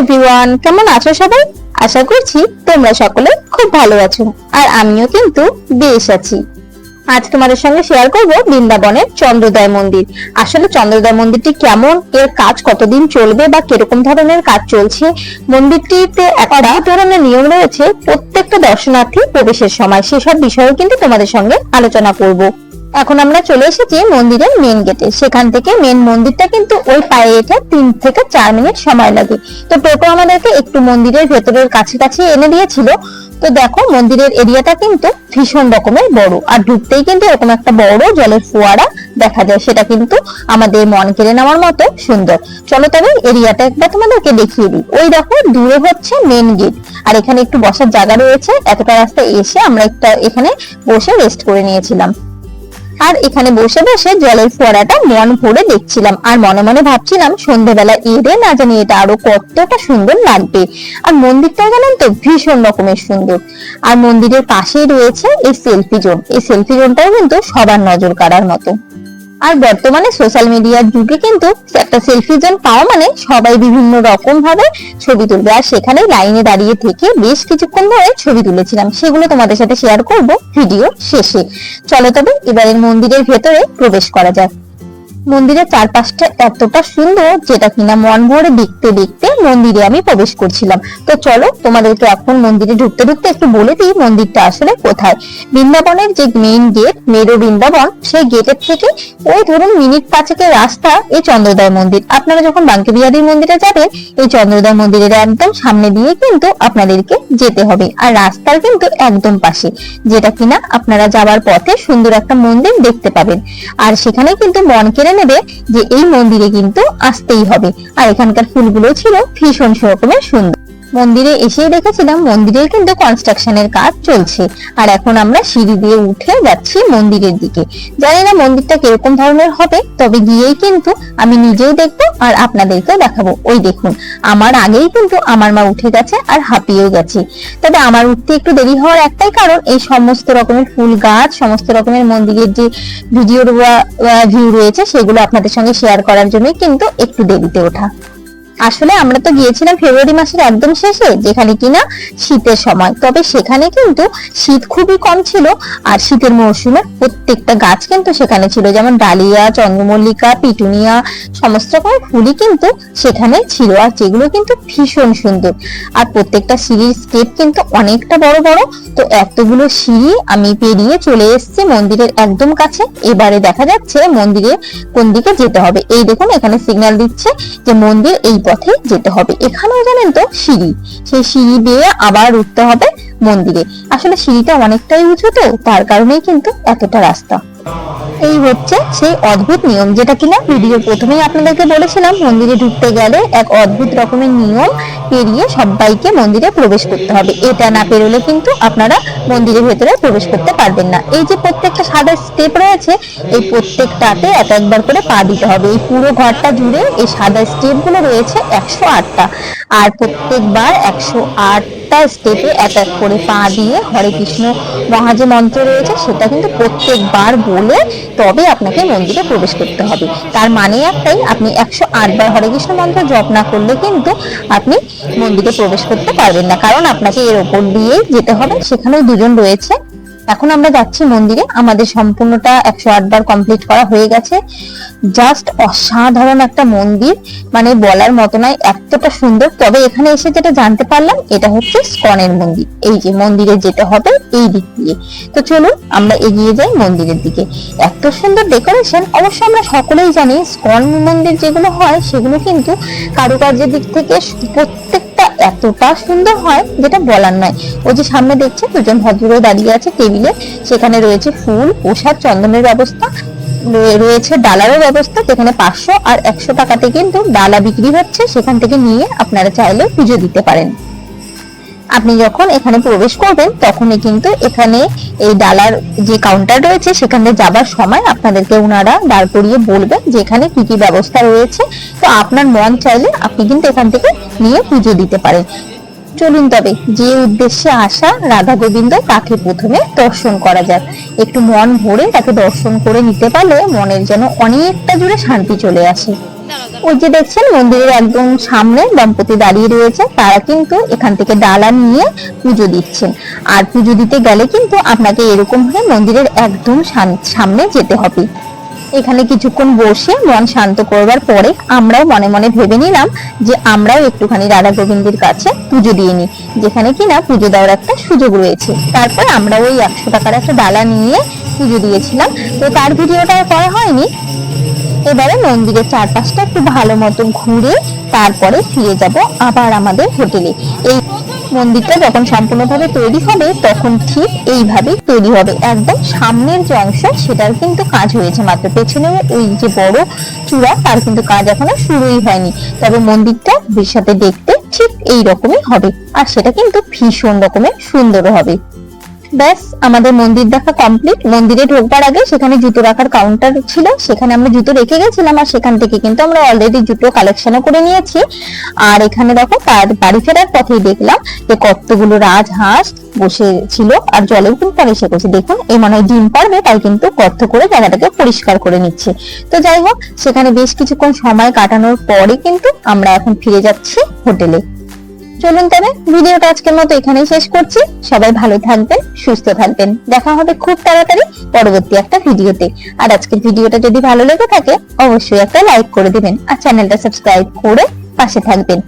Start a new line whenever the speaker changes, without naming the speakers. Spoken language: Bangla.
এভরিওয়ান কেমন আছো সবাই? আশা করছি তোমরা সকলে খুব ভালো আছো, আর আমিও কিন্তু বেশ আছি। আজ তোমাদের সঙ্গে শেয়ার করব বৃন্দাবনের চন্দ্রোদয় মন্দির। আসলে চন্দ্রোদয় মন্দিরটি কেমন, এর কাজ কতদিন চলবে বা কীরকম ধরনের কাজ চলছে? মন্দিরটিতে একটা ধরনের নিয়ম রয়েছে, প্রত্যেকটা দর্শনার্থী প্রবেশের সময় সেসব বিষয়েও কিন্তু তোমাদের সঙ্গে আলোচনা করব। এখন আমরা চলে এসেছি মন্দিরের মেন গেটে সেখান থেকে মেন মন্দিরটা কিন্তু ওই পায়ে হেঁটে তিন থেকে চার মিনিট সময় লাগে। তো টোটো আমাদেরকে একটু মন্দিরের ভেতরের কাছে কাছে এনে দিয়েছিল। তো দেখো, মন্দিরের এরিয়াটা কিন্তু ভীষণ রকমের বড়। আর ঢুকতেই কিন্তু এরকম একটা বড় জলের ফোয়ারা দেখা যায়। সেটা কিন্তু আমাদের মন কেড়ে নেওয়ার মতো সুন্দর। চলো তবে এরিয়াটা একবার তোমাদেরকে দেখিয়ে দিই। ওই দেখো, দূরে হচ্ছে মেন গেট আর এখানে একটু বসার জায়গা রয়েছে। এতটা রাস্তা এসে আমরা একটা এখানে বসে রেস্ট করে নিয়েছিলাম। আর এখানে বসে বসে জলের ফোয়ারাটা মন ভরে দেখছিলাম। আর মনে মনে ভাবছিলাম সন্ধ্যেবেলা এরে না জানি এটা আরও কতটা সুন্দর লাগবে। আর মন্দিরটা জানেন তো, ভীষণ রকমের সুন্দর। আর মন্দিরের পাশেই রয়েছে এই সেলফি জোন এই সেলফি জোনটাও কিন্তু সবার নজর কাড়ার মতো। আর বর্তমানে সোশ্যাল মিডিয়ার যুগে কিন্তু একটা সেলফি জোন পাওয়া মানে সবাই বিভিন্ন রকম ভাবে ছবি তুলবে। আর সেখানে লাইনে দাঁড়িয়ে থেকে বেশ কিছুক্ষণ ধরে ছবি তুলেছিলাম। সেগুলো তোমাদের সাথে শেয়ার করব ভিডিও শেষে। চলো তবে এবারের মন্দিরের ভেতরে প্রবেশ করা যাক। মন্দিরের চারপাশটা এতটা সুন্দর যেটা কিনা মন ভরে দেখতে দেখতে মন্দিরে আমি প্রবেশ করছিলাম। তো চলো তোমাদেরকে এখন মন্দিরে ঢুকতে ঢুকতে একটু বলে দিই মন্দিরটা আসলে কোথায়। বৃন্দাবনের যে মেইন গেট মেরো বৃন্দাবন, সেই গেটের থেকে ওই ধরুন মিনিট পাঁচেকের রাস্তা এই চন্দ্রোদয় মন্দির। আপনারা যখন বাঙ্কে বিহারীর মন্দিরে যাবেন, এই চন্দ্রোদয় মন্দিরের একদম সামনে দিয়ে কিন্তু আপনাদেরকে যেতে হবে। আর রাস্তার কিন্তু একদম পাশে, যেটা কিনা আপনারা যাবার পথে সুন্দর একটা মন্দির দেখতে পাবেন। আর সেখানে কিন্তু মন কেড়ে নেবে যে এই মন্দিরে কিন্তু আসতেই হবে। আর এখানকার ফুলগুলো ছিল ভীষণ রকমের সুন্দর। মন্দিরে এসেই দেখেছিলাম মন্দিরের কিন্তু কনস্ট্রাকশনের কাজ চলছে। আর এখন আমরা সিঁড়ি দিয়ে উঠে যাচ্ছি মন্দিরের দিকে। জানি না মন্দিরটা কীরকম ধরনের হবে, তবে গিয়েই কিন্তু আমি নিজেও দেখব আর আপনাদেরকেও দেখাবো। ওই দেখুন, আমার আগেই কিন্তু আমার মা উঠে গেছে আর হাঁপিয়েও গেছে। তবে আমার উঠতে একটু দেরি হওয়ার একটাই কারণ, এই সমস্ত রকমের ফুল গাছ, সমস্ত রকমের মন্দিরের যে ভিডিও ভিউ রয়েছে, সেগুলো আপনাদের সঙ্গে শেয়ার করার জন্যই কিন্তু একটু দেরিতে ওঠা। আসলে আমরা তো গিয়েছিলাম ফেব্রুয়ারি মাসের একদম শেষে, যেখানে কিনা শীতের সময়। তবে সেখানে কিন্তু শীত খুবই কম ছিল, আর শীতের মৌসুমে প্রত্যেকটা গাছ কিন্তু সেখানে ছিল। যেমন ডালিয়া, চন্দ্রমল্লিকা, পিটুনিয়া, সমস্ত রকম ফুলই কিন্তু সেখানে ছিল, আর যেগুলো কিন্তু ভীষণ সুন্দর। আর প্রত্যেকটা সিঁড়ির স্টেপ কিন্তু অনেকটা বড় বড়। তো এতগুলো সিঁড়ি আমি পেরিয়ে চলে এসেছি মন্দিরের একদম কাছে। এবারে দেখা যাচ্ছে মন্দিরে কোন দিকে যেতে হবে। এই দেখুন, এখানে সিগন্যাল দিচ্ছে যে মন্দির এই পথে যেতে হবে। এখানেও জানেন তো সিঁড়ি। সেই সিঁড়ি দিয়ে আবার উঠতে হবে মন্দিরে। আসলে সিঁড়িটা অনেকটাই উঁচু তো, তার কারণেই কিন্তু এতটা রাস্তা। এই হচ্ছে সেই অদ্ভুত নিয়ম, যেটা কিনা ভিডিও প্রথমেই আপনাদেরকে বলেছিলাম, মন্দিরে ঢুকতে গেলে এক অদ্ভুত রকমের নিয়ম পেরিয়ে সবাইকে মন্দিরে প্রবেশ করতে হবে। এটা না পেরোলে কিন্তু আপনারা মন্দিরের ভেতরে প্রবেশ করতে পারবেন না। এই যে প্রত্যেকটা সাদা স্টেপ রয়েছে, এই প্রত্যেকটাতে এক একবার করে পা দিতে হবে। এই পুরো ঘরটা জুড়ে এই সাদা স্টেপগুলো রয়েছে একশো আটটা। আর প্রত্যেকবার একশো আট আটটা স্টেপে এক এক করে পা দিয়ে হরে কৃষ্ণ মহা যে মন্ত্র রয়েছে সেটা কিন্তু প্রত্যেকবার বলে তবে আপনাকে মন্দিরে প্রবেশ করতে হবে। তার মানে একটাই, আপনি একশো আটবার হরে কৃষ্ণ মন্ত্র জপ না করলে কিন্তু আপনি মন্দিরে প্রবেশ করতে পারবেন না। কারণ আপনাকে এর ওপর দিয়েই যেতে হবে। সেখানেও দুজন রয়েছে। এখন আমরা যাচ্ছি মন্দিরে। আমাদের সম্পূর্ণটা একশো বার কমপ্লিট করা হয়ে গেছে। জাস্ট অসাধারণ একটা মন্দির। মানে বলার মতো নয়, এতটা সুন্দর। তবে এখানে এসে যেটা জানতে পারলাম, এটা হচ্ছে স্কনের মন্দির। এই যে মন্দিরে যেতে হবে, এই দিক দিয়ে। তো চলুন, আমরা এগিয়ে যাই মন্দিরের দিকে। এত সুন্দর ডেকোরেশন অবশ্য আমরা সকলেই জানি, স্কন মন্দির যেগুলো হয়, সেগুলো কিন্তু কারুকার্যের দিক থেকে প্রত্যেকটা এতটা সুন্দর হয় যেটা বলার নয়। ওই যে সামনে দেখছে, দুজন ভদ্র দাঁড়িয়ে আছে টেবিলে। সেখানে রয়েছে ফুল, প্রসাদ, চন্দনের ব্যবস্থা রয়েছে ডালারও ব্যবস্থা, যেখানে পাঁচশো আর একশো টাকাতে কিন্তু ডালা বিক্রি হচ্ছে। সেখান থেকে নিয়ে আপনারা চাইলে পুজো দিতে পারেন। আপনি যখন এখানে প্রবেশ করবেন, তখনই কিন্তু এখানে এই ডালার যে কাউন্টার রয়েছে, সেখানে যাবার সময় আপনাদেরকে ওনারা দাঁড় করিয়ে বলবেন যে এখানে কি কি ব্যবস্থা রয়েছে। তো আপনার মন চাইলে আপনি কিন্তু এখান থেকে নিয়ে পুজো দিতে পারেন। চলুন তবে, যে উদ্দেশ্যে আসা রাধা গোবিন্দ, তাকে প্রথমে দর্শন করা যাক। একটু মন ভরে তাকে দর্শন করে নিতে পারলে মনের যেন অনেকটা জুড়ে শান্তি চলে আসে। ওই যে দেখছেন, মন্দিরের একদম সামনে দম্পতি দাঁড়িয়ে রয়েছে, তারা কিন্তু এখান থেকে ডালা নিয়ে পুজো দিচ্ছেন আর পুজো দিতে গেলে কিন্তু আপনাকে এরকম হয়ে মন্দিরের একদম সামনে যেতে হবে। এখানে কিছুক্ষণ বসে মন শান্ত করবার পরে আমরাও মনে মনে ভেবে নিলাম যে আমরাও একটুখানি রাধা গোবিন্দের কাছে পুজো দিয়ে নিই, যেখানে কিনা পুজো দেওয়ার একটা সুযোগ রয়েছে। তারপর আমরা ওই একশো টাকার একটা ডালা নিয়ে পুজো দিয়েছিলাম। তো তার ভিডিওটা করা হয়নি। এবারে মন্দিরের চারপাশটা একটু ভালো মতো ঘুরে তারপরে ফিরে যাব আবার আমাদের হোটেলে। এই মন্দিরটা যখন সম্পূর্ণভাবে তৈরি হবে, তখন ঠিক এইভাবে তৈরি হবে। একদম সামনের যে অংশ, সেটার কিন্তু কাজ হয়েছে মাত্র। পেছনে ওই যে বড় চূড়া, তার কিন্তু কাজ এখনও শুরুই হয়নি। তবে মন্দিরটা ভবিষ্যতে দেখতে ঠিক এই রকমই হবে। আর সেটা কিন্তু ভীষণ রকমের সুন্দর হবে। ব্যাস, আমাদের মন্দির দেখা কমপ্লিট মন্দিরে ঢোকবার আগে সেখানে জুতো রাখার কাউন্টার ছিল। সেখানে আমরা জুতো রেখে গেছিলাম আর সেখান থেকে কিন্তু আমরা অলরেডি জুতো কালেকশনও করে নিয়েছি। আর এখানে দেখো, তার বাড়ি ফেরার পথেই দেখলাম যে কতগুলো রাজহাঁস বসে ছিল আর জলের কিন্তু তারা এসে গেছে দেখুন এই মনে হয় ডিম পারবে, তাই কিন্তু গর্ত করে জায়গাটাকে পরিষ্কার করে নিচ্ছে। তো যাই হোক, সেখানে বেশ কিছুক্ষণ সময় কাটানোর পরে কিন্তু আমরা এখন ফিরে যাচ্ছি হোটেলে। চলুন তবে ভিডিওটা আজকের মতো এখানেই শেষ করছি। সবাই ভালো থাকবেন, সুস্থ থাকবেন। দেখা হবে খুব তাড়াতাড়ি পরবর্তী একটা ভিডিওতে। আর আজকের ভিডিওটা যদি ভালো লেগে থাকে, অবশ্যই একটা লাইক করে দিবেন আর চ্যানেলটা সাবস্ক্রাইব করে পাশে থাকবেন।